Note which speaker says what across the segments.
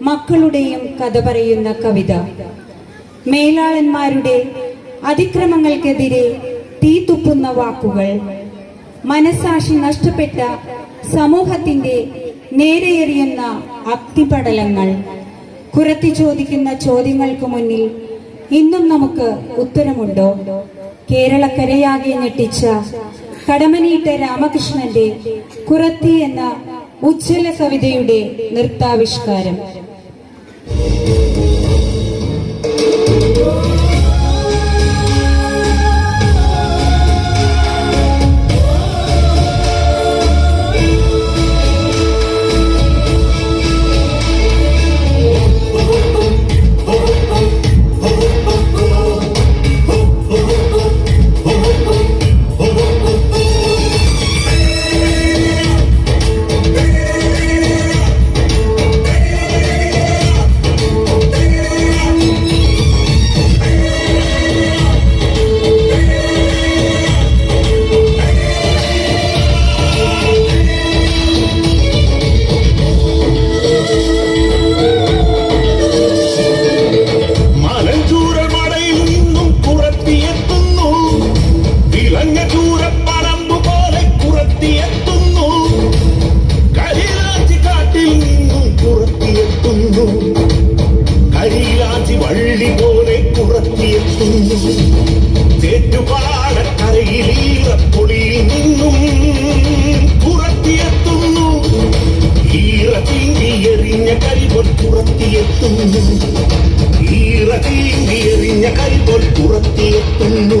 Speaker 1: മക്കളുടെയും കഥ പറയുന്ന കവിത. മേലാളന്മാരുടെ അതിക്രമങ്ങൾക്കെതിരെ തീ തുപ്പുന്ന വാക്കുകൾ മനസാക്ഷി നഷ്ടപ്പെട്ട സമൂഹത്തിന്റെ നേരെയെറിയുന്ന അഗ്നിപടലങ്ങൾ കുറത്തി ചോദിക്കുന്ന ചോദ്യങ്ങൾക്ക് മുന്നിൽ ഇന്നും നമുക്ക് ഉത്തരമുണ്ടോ? കേരളക്കരയാകെ ഞെട്ടിച്ച കടമനീട്ട രാമകൃഷ്ണന്റെ കുറത്തി എന്ന ഉജ്ജ്വല കവിതയുടെ നൃത്താവിഷ്കാരം.
Speaker 2: കരിപോൽ പുറത്തിയെത്തുന്നു. ഈറ തീണ്ടി എറിഞ്ഞ കരിപോൽ പുറത്തിയെത്തുന്നു.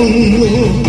Speaker 1: Oh,